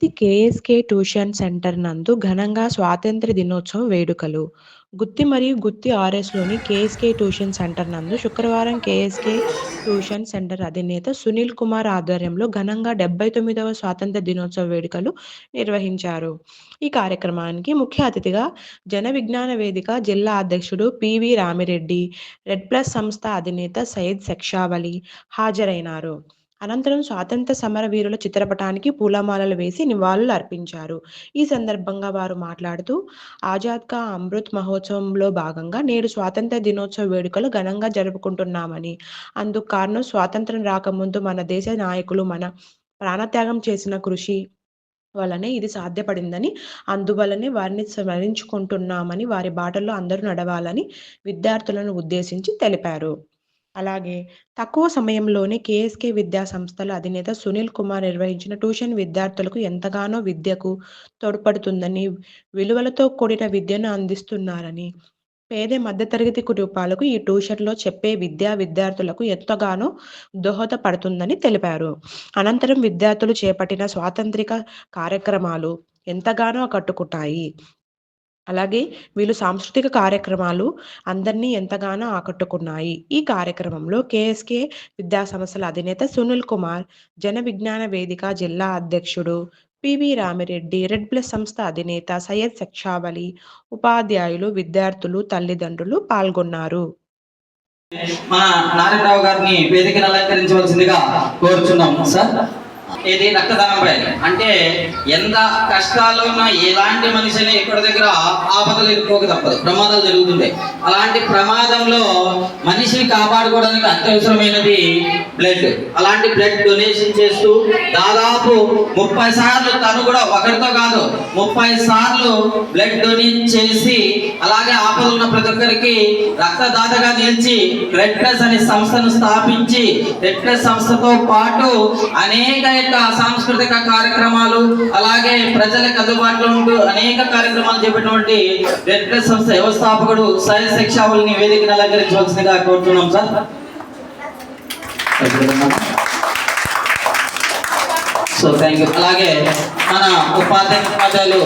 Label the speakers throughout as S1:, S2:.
S1: గుత్తి KSK tuition centre నందు ఘనంగా స్వాతంత్ర దినోత్సవ వేడుకలు. గుత్తి మరియు గుత్తి ఆర్ఎస్లోని కేఎస్కే ట్యూషన్ సెంటర్ నందు శుక్రవారం కేఎస్కే ట్యూషన్ సెంటర్ అధినేత సునీల్ కుమార్ ఆధ్వర్యంలో ఘనంగా డెబ్బై తొమ్మిదవ స్వాతంత్ర దినోత్సవ వేడుకలు నిర్వహించారు. ఈ కార్యక్రమానికి ముఖ్య అతిథిగా జన విజ్ఞాన వేదిక జిల్లా అధ్యక్షుడు పివి రామిరెడ్డి రెడ్ ప్లస్ సంస్థ అధినేత సయ్యద్ శక్షావలి హాజరైనారు. అనంతరం స్వాతంత్ర సమర వీరుల చిత్రపటానికి పూలమాలలు వేసి నివాళులు అర్పించారు. ఈ సందర్భంగా వారు మాట్లాడుతూ ఆజాద్ కా అమృత్ మహోత్సవంలో భాగంగా నేడు స్వాతంత్ర దినోత్సవ వేడుకలు ఘనంగా జరుపుకుంటున్నామని. అందుకు కారణం స్వాతంత్రం రాకముందు మన దేశ నాయకులు మన ప్రాణత్యాగం చేసిన కృషి వలనే ఇది సాధ్యపడిందని అందువలనే వారిని స్మరించుకుంటున్నామని వారి బాటల్లో అందరూ నడవాలని విద్యార్థులను ఉద్దేశించి తెలిపారు. అలాగే తక్కువ సమయంలోనే కేఎస్కే విద్యా సంస్థల అధినేత సునీల్ కుమార్ నిర్వహించిన ట్యూషన్ విద్యార్థులకు ఎంతగానో విద్యకు తోడ్పడుతుందని విలువలతో కూడిన విద్యను అందిస్తున్నారని పేద మధ్యతరగతి కుటుంబాలకు ఈ ట్యూషన్లో చెప్పే విద్యా విద్యార్థులకు ఎంతగానో దోహదపడుతుందని తెలిపారు. అనంతరం విద్యార్థులు చేపట్టిన స్వాతంత్రిక కార్యక్రమాలు ఎంతగానో ఆకట్టుకుంటాయి అలాగే వీళ్ళు సాంస్కృతిక కార్యక్రమాలు అందరినీ ఎంతగానో ఆకట్టుకున్నాయి. ఈ కార్యక్రమంలో కేఎస్కే విద్యా సంస్థల అధినేత సునీల్ కుమార్ జన విజ్ఞాన వేదిక జిల్లా అధ్యక్షుడు పివి రామిరెడ్డి రెడ్ ప్లస్ సంస్థ అధినేత సయ్యద్ శక్షావలి ఉపాధ్యాయులు విద్యార్థులు తల్లిదండ్రులు పాల్గొన్నారు.
S2: మన నారాయణరావు గారిని వేదికను అలంకరించవలసిందిగా కోరుచున్నాం సార్. ఇది రక్తదానంపై అంటే ఎంత కష్టాల్లో ఉన్న ఎలాంటి మనిషిని ఎక్కడ దగ్గర ఆపదలు ఎదుర్కోక తప్పదు. ప్రమాదాలు జరుగుతుంటాయి. అలాంటి ప్రమాదంలో మనిషిని కాపాడుకోవడానికి అత్యవసరమైనది బ్లడ్ అలాంటి బ్లడ్ డొనేషన్ చేస్తూ దాదాపు ముప్పై సార్లు తను కూడా ఒకరితో కాదు ముప్పై సార్లు బ్లడ్ డొనేట్ చేసి అలాగే ఆపదలు ఉన్న ప్రతి ఒక్కరికి రక్తదాతగా నిలిచి రెడ్ ప్లస్ అనే సంస్థను స్థాపించి రెడ్ ప్లస్ సంస్థతో పాటు అనేక యొక్క సాంస్కృతిక కార్యక్రమాలు అలాగే ప్రజలకు అందుబాటులో ఉంటూ అనేక కార్యక్రమాలు చేపట్టినటువంటి రెడ్ ప్లస్ సంస్థ వ్యవస్థాపకుడు సై శిక్షావుల్ని వేదికను అలంకరించవలసిందిగా కోరుతున్నాం సార్. సో థ్యాంక్ యూ అలాగే మన ఉపాధ్యాయ ఉపాధ్యాయులు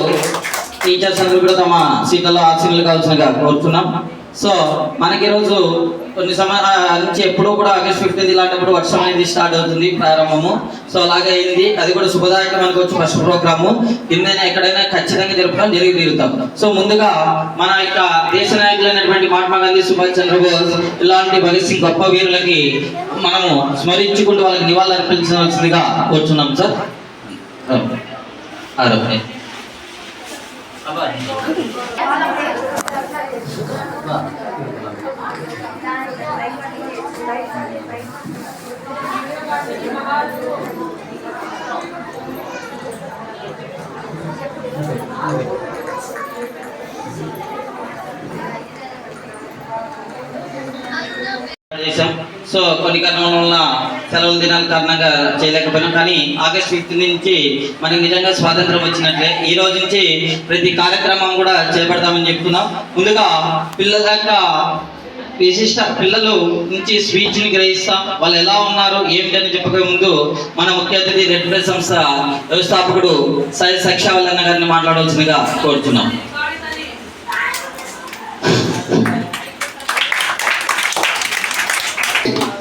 S2: టీచర్స్ అందరూ కూడా తమ సీట్లలో ఆశీనులు కావాల్సిందిగా కోరుతున్నాం. సో మనకి ఈరోజు కొన్ని సమయ నుంచి ఎప్పుడూ కూడా ఆగస్ట్ ఫిఫ్టీన్త్ ఇలాంటప్పుడు వర్షం అనేది స్టార్ట్ అవుతుంది ప్రారంభము. సో అలాగే అయింది. అది కూడా శుభదాయకం మనకు వచ్చి ఫస్ట్ ప్రోగ్రాము. కిందైనా ఎక్కడైనా ఖచ్చితంగా జరుపుతాం జరిగి తీరుతాం. సో ముందుగా మన యొక్క దేశ నాయకులైనటువంటి మహాత్మా గాంధీ సుభాష్ చంద్రబోస్ ఇలాంటి భగత్ సింగ్ గొప్ప వీరులకి మనము స్మరించుకుంటూ వాళ్ళకి నివాళులు అర్పించవలసిందిగా కూర్చున్నాం సార్. అదే చేశాం. సో కొన్ని కారణాల వల్ల సెలవుల దినాల కారణంగా చేయలేకపోయినాం. కానీ ఆగస్ట్ ఫిఫ్త్ నుంచి మనకి నిజంగా స్వాతంత్రం వచ్చినట్లే. ఈ రోజు నుంచి ప్రతి కార్యక్రమం కూడా చేపడతామని చెప్తున్నాం. ముందుగా పిల్లల విశిష్ట పిల్లలు నుంచి స్పీచ్ గ్రహిస్తాం. వాళ్ళు ఎలా ఉన్నారు ఏమిటని చెప్పక ముందు మన ముఖ్య అతిథి రెడ్ ప్లస్ సంస్థ వ్యవస్థాపకుడు సై సక్షావల్లన్న గారిని మాట్లాడవలసిందిగా కోరుతున్నాం.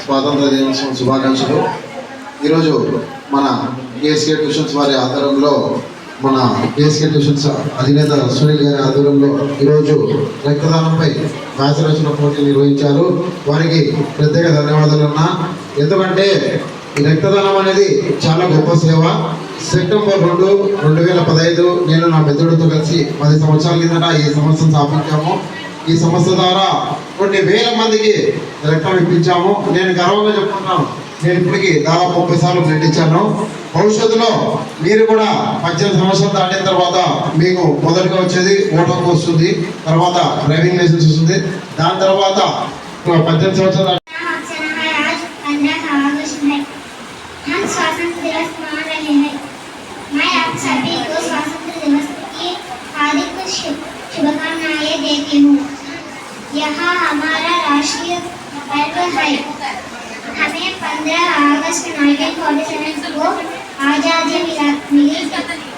S3: స్వాతంత్ర దినోత్సవం శుభాకాంక్షలు. ఈరోజు మన కేఎస్కే ట్యూషన్స్ వారి ఆధ్వర్యంలో మన కేఎస్కే ట్యూషన్స్ అధినేత సునీల్ గారి ఆధ్వర్యంలో ఈరోజు రక్తదానంపై మ్యాచ్ పోటీ నిర్వహించారు. వారికి ప్రత్యేక ధన్యవాదాలు అన్నా. ఎందుకంటే ఈ రక్తదానం అనేది చాలా గొప్ప సేవ. సెప్టెంబర్ రెండు రెండు వేల పదహైదు నేను నా మిత్రుడితో కలిసి పది సంవత్సరాల కిందట ఈ సంస్థను స్థాపించాము. ఈ సంస్థ ద్వారా కొన్ని వేల మందికి రక్తం ఇప్పించాము. నేను గర్వంగా చెప్తున్నాను. నేను ఇప్పటికి దాదాపు ముప్పై సార్లు బ్లడ్ ఇచ్చాను భవిష్యత్తులో మీరు కూడా పద్దెనిమిది సంవత్సరాలు దాటిన తర్వాత మీకు మొదటిగా వచ్చేది ఓటు హక్కు వస్తుంది తర్వాత డ్రైవింగ్ లైసెన్స్ వస్తుంది దాని తర్వాత పద్దెనిమిది సంవత్సరాలు దాటి-
S4: मेरा अक्षर है आज पंद्रह अगस्त है हम स्वतंत्र दिवस मना रहे हैं मैं आप सभी को स्वतंत्र दिवस की हार्दिक शु- शुभकामनाएं देती हूँ यह हमारा राष्ट्रीय पर्व है आज़ादी मिला मिली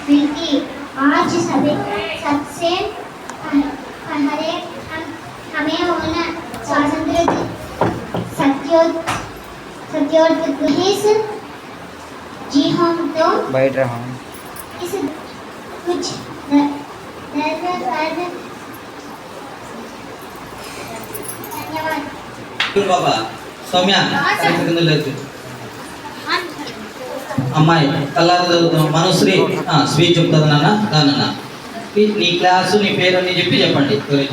S4: मिलती आज सभी सबसे पहले हम हमें होना स्वातंत्र सत्योद्देश जी हम तो
S5: बैठ रहा हूँ
S4: इस कुछ धन्यवाद
S2: बाबा सौम्या అమ్మాయి కింద లేదు అమ్మాయి కలర్ మనశ్రీ స్వీట్ చెప్తుంది నాన్న. నాన్న నీ క్లాసు నీ పేరు అని చెప్పి చెప్పండి
S4: very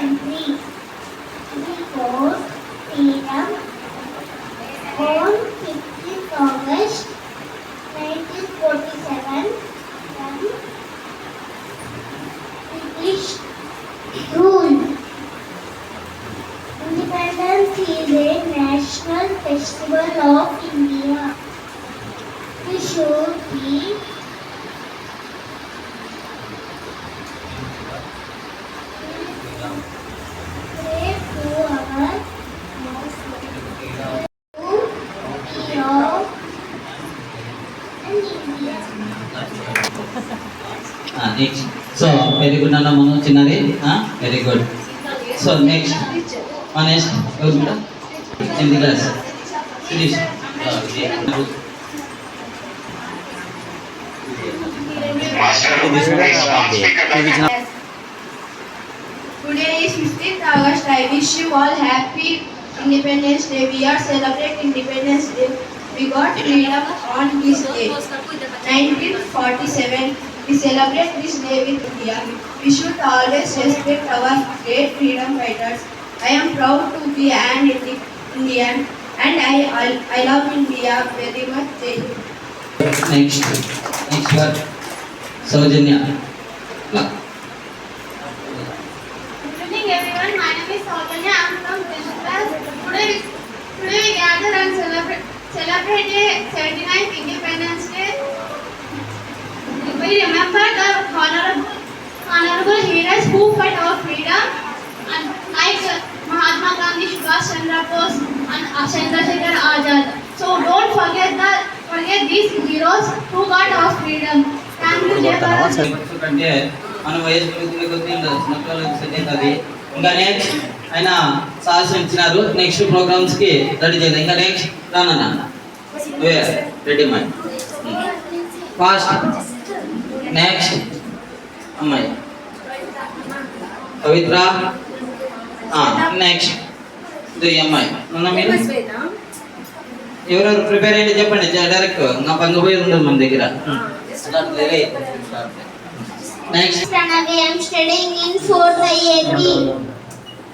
S4: country.
S2: Next so very good అన్న మనం చిన్నది very good so next next ఎవరు మేడం ఎనిమిది class finish
S6: Today is 15th August. I wish you all happy Independence Day. We are celebrating Independence Day. we got freedom on this day. 1947, we celebrate this day with India. We should always respect our great freedom fighters. I am proud to be an Indian and I, I, I love India very much.
S2: Next, next word, Saujanya.
S4: Good evening everyone, my name is Saujanya, I am from Vishwas. Today, today we gather and celebrate celebrate the 79th Independence Day. We remember the honorable honorable heroes who fought our freedom and like uh, Mahatma Gandhi, Subhash Chandra Bose and uh, Chandrasekhar Azad. So don't forget the forget these heroes who got our freedom. Thank you, Jai Bharat.
S2: ఎందుకంటే మన వయసు పెరుగుతున్న కొద్దీ చిన్నపిల్లలు set అవుతుంది ఇంకా next ఆయన సాహసం ఇచ్చినారు. నెక్స్ట్ ప్రోగ్రామ్స్కి రెడీ చేద్దాం ఇంకా నెక్స్ట్ రానన్న రెడీ మై ఫాస్ట్ నెక్స్ట్ అమ్మాయి. పవిత్ర. నెక్స్ట్ ఇది అమ్మాయి. మీరు? ఎవరెవరు ప్రిపేర్ అయ్యి చెప్పండి. డైరెక్ట్ నా పంగపోయేది ఉండదు మన దగ్గర. Next
S4: Pranavi, I am studying in 4th IAP.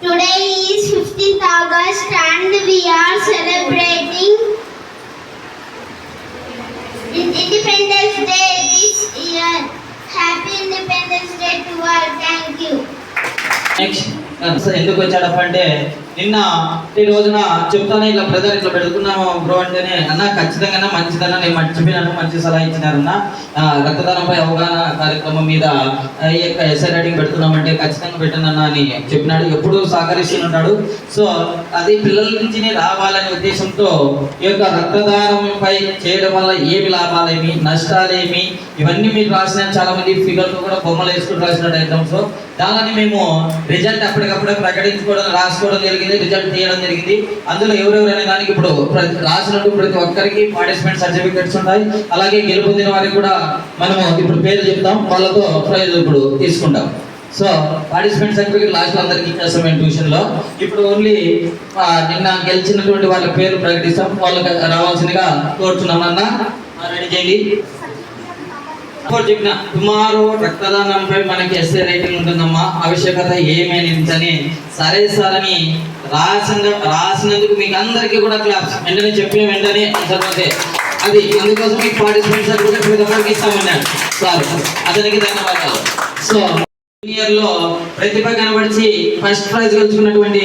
S4: Today is 15th August and we are celebrating in- Independence Day this year. Happy Independence Day to all. Thank you.
S2: Next ఎందుకు వచ్చాడప్ప అంటే నిన్న ఈ రోజున చెప్తాను ఇలా బ్రదర్ ఇట్లా పెడుతున్నాము బ్రో అంటేనే అన్న ఖచ్చితంగా మంచిదన్న నేను మర్చిపోయినాను మంచి సలహా ఇచ్చినారన్న. రక్తదానంపై అవగాహన కార్యక్రమం మీద ఈ యొక్క ఎస్ఐ రైడింగ్ పెడుతున్నామంటే ఖచ్చితంగా పెట్టనన్న అని చెప్పినాడు. ఎప్పుడు సహకరిస్తున్నాడు సో అది పిల్లల నుంచినే రావాలనే ఉద్దేశంతో ఈ యొక్క రక్తదానంపై చేయడం వల్ల ఏమి లాభాలేమి నష్టాలేమి ఇవన్నీ మీరు రాసిన చాలా మంది ఫిగర్తో కూడా బొమ్మలు వేసుకుని రాసిన ఐటమ్స్ దానిని మేము రిజల్ట్ అప్పటికప్పుడే ప్రకటించుకోవడం రాసుకోవడం జరిగింది. రిజల్ట్ తీయడం జరిగింది. అందులో ఎవరెవరైనా కానీ దానికి ఇప్పుడు ప్రతి- రాసినట్టు ప్రతి ఒక్కరికి పార్టిసిపెంట్ సర్టిఫికెట్స్ ఉంటాయి. అలాగే గెలుపొందిన వారికి కూడా మనము ఇప్పుడు పేరు చెప్తాం. వాళ్ళతో ప్రైజ్ ఇప్పుడు తీసుకుంటాం. సో పార్టిసిపెంట్ సర్టిఫికేట్ లాస్ట్ అందరికి ఇచ్చేస్తాం మేము ట్యూషన్లో ఇప్పుడు ఓన్లీ నిన్న గెలిచినటువంటి వాళ్ళ పేరు ప్రకటిస్తాం. వాళ్ళకి రావాల్సిందిగా కోరుతున్నాం అన్న రెడీ చేయండి. చెప్పిన టుమారో రక్తదానంపై మనకి ఎస్ఏ రైటింగ్ ఉంటుందమ్మా. ఆవశ్యకత ఏమేనించని సరే సార్ అని రాసిన రాసినందుకు మీకు అందరికీ కూడా క్లాప్స్ వెంటనే చెప్పిన వెంటనే చదివితే. అది అందుకోసం మీకు పార్టిసిపెంట్ సర్టిఫికెట్ ఇస్తామన్నాడు సార్ అతనికి ధన్యవాదాలు. సో ఇయర్లో ప్రతిభ కనబడిచి ఫస్ట్ ప్రైజ్ గెలుచుకున్నటువంటి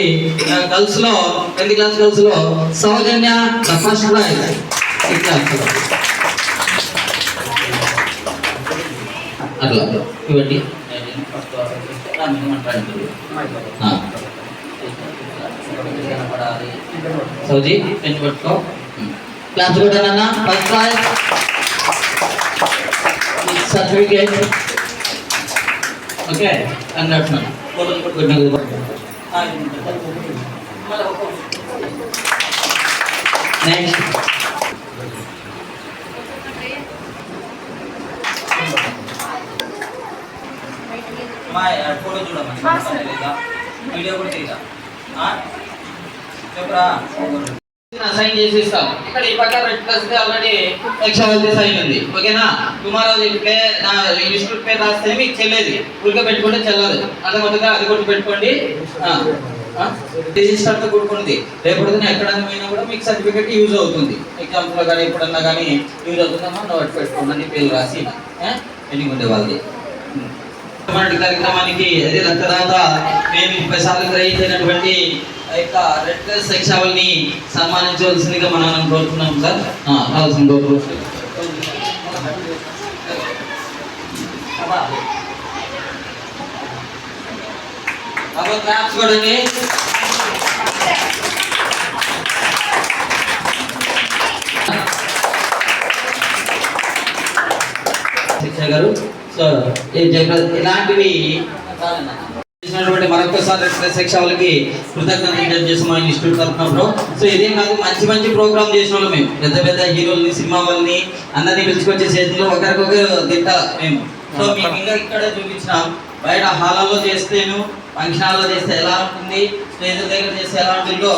S2: గర్ల్స్లో టెన్త్ క్లాస్ గర్ల్స్లో సౌజన్య ఫస్ట్ ప్రైజ్ అట్లా. ఇవ్వండి. ఆ. సౌజీ పెంచి పట్టుకో class కొట్టానన్నా first prize certificate okay congrats ma'am ఫోటోలు కూడా కొట్టినా నెక్స్ట్ మా ఫోటో చూడమ్మా వీడియో కూడా తీయదా చెప్పురా సైన్ చేసి ఇస్తాం ఇక్కడ ఈ పక్క red plus already extra sign ఉంది. ఓకేనా టుమారో ప్లే నా ఇన్స్టిట్యూట్ పేరు రాస్తే మీకు చెల్లేది. ఊరికే పెట్టుకుంటే చెల్లదు. అర్థమవుతుందా? అది కూడా పెట్టుకోండి. రిజిస్టర్తో కూడుకున్నది రేపు ఎక్కడైనా పోయినా కూడా మీకు సర్టిఫికేట్ యూజ్ అవుతుంది. ఎగ్జామ్స్లో కానీ ఎప్పుడన్నా కానీ యూజ్ అవుతుందమ్మా? నోట్ పెట్టుకోండి పేరు రాసి ఎన్ని ఉండే వాళ్ళది. కార్యక్రమానికి అదే రక్తదాత మేము ముప్పై సార్లు గ్రహించినటువంటి యొక్క రెడ్ కలర్ క్రాస్ని సన్మానించవలసిందిగా మనం కోరుతున్నాం సార్ ఆ, రావాల్సింది కోరుకుంటున్నాం. అబ్బా. అబ్బా, కొడండి. శిక్ష గారు సో ఇలాంటివి చేసినటువంటి మరొకసారి ఎక్స్ప్రెస్ శిక్ష వాళ్ళకి కృతజ్ఞతలు చేసి మా ఇన్స్టిట్యూట్ తరఫున సో ఇదేం కాదు మంచి మంచి ప్రోగ్రామ్ చేసిన వాళ్ళు మేము. పెద్ద పెద్ద హీరోల్ని సినిమా వాళ్ళని అందరినీ పిలుచుకొచ్చే చేతిలో ఒకరికొకరు తింటారు మేము. సో మీకు ఇంకా ఇక్కడ చూపించినాం. బయట హాలలో చేస్తేను ఫంక్షన్ హాల్లో చేస్తే ఎలా ఉంటుంది స్టేజ్ దగ్గర చేస్తే ఎలా ఉంటుందో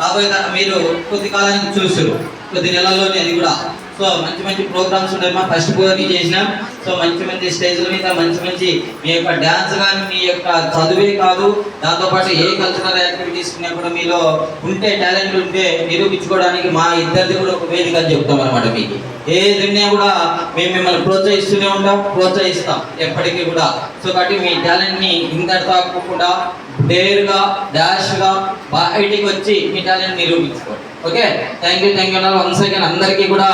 S2: రాబోయే మీరు కొద్ది కాలానికి చూసారు కొద్ది నెలల్లోనే అది కూడా. సో మంచి మంచి ప్రోగ్రామ్స్ ఉన్నాయి మా ఫస్ట్ పోనీ చేసినాం. సో మంచి మంచి స్టేజ్ల మీద మంచి మంచి మీ యొక్క డ్యాన్స్ కానీ మీ యొక్క చదువే కాదు. దాంతోపాటు ఏ కల్చరల్ యాక్టివిటీస్ ఉన్నా కూడా మీలో ఉంటే టాలెంట్ ఉంటే నిరూపించుకోవడానికి మా ఇద్దరిది కూడా ఒక వేదిక అని చెప్తాం అనమాట మీకు. ఏది ఉన్నా కూడా మేము మిమ్మల్ని ప్రోత్సహిస్తూనే ఉంటాం ప్రోత్సహిస్తాం ఎప్పటికీ కూడా. సో కాబట్టి మీ టాలెంట్ని ని ఇంతటితో డేర్గా డాష్గా బయటికి వచ్చి మీ talent నిరూపించుకోండి. Okay thank you thank you once again అందరికీ కూడా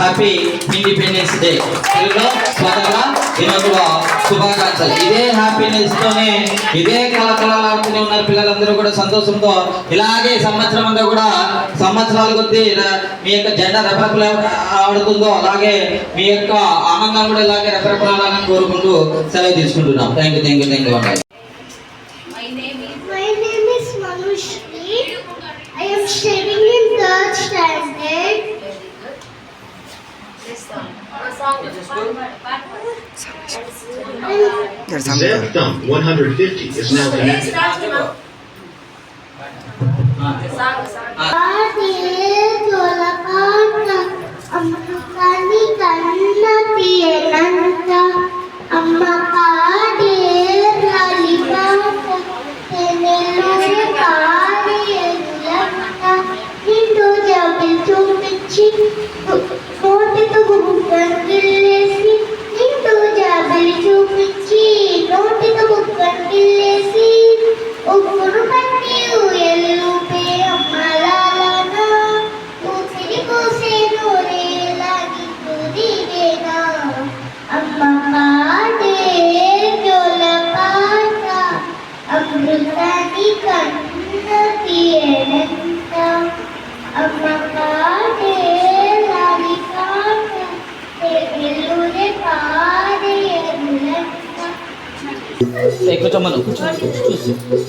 S2: హ్యాపీ ఇండిపెండెన్స్ డే తెలుగులో స్వతంత్ర దినోత్సవ శుభాకాంక్షలు. ఇదే హ్యాపీనెస్ తోనే ఇదే కళకళలాడుతూనే ఉన్నారు పిల్లలందరూ కూడా సంతోషంతో. ఇలాగే సంవత్సరం అంతా కూడా సంవత్సరాల కొద్దీ మీ యొక్క జెండా రెపరెపలు ఆడుతుందో అలాగే మీ యొక్క ఆనందం కూడా ఇలాగే రెపరెపలాలని కోరుకుంటూ సెలవు తీసుకుంటున్నాం. Thank you thank you thank you
S4: My name is Manushri. I am studying
S5: There's. Zeb 150 is now connected.
S2: Thank you.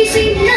S2: kissing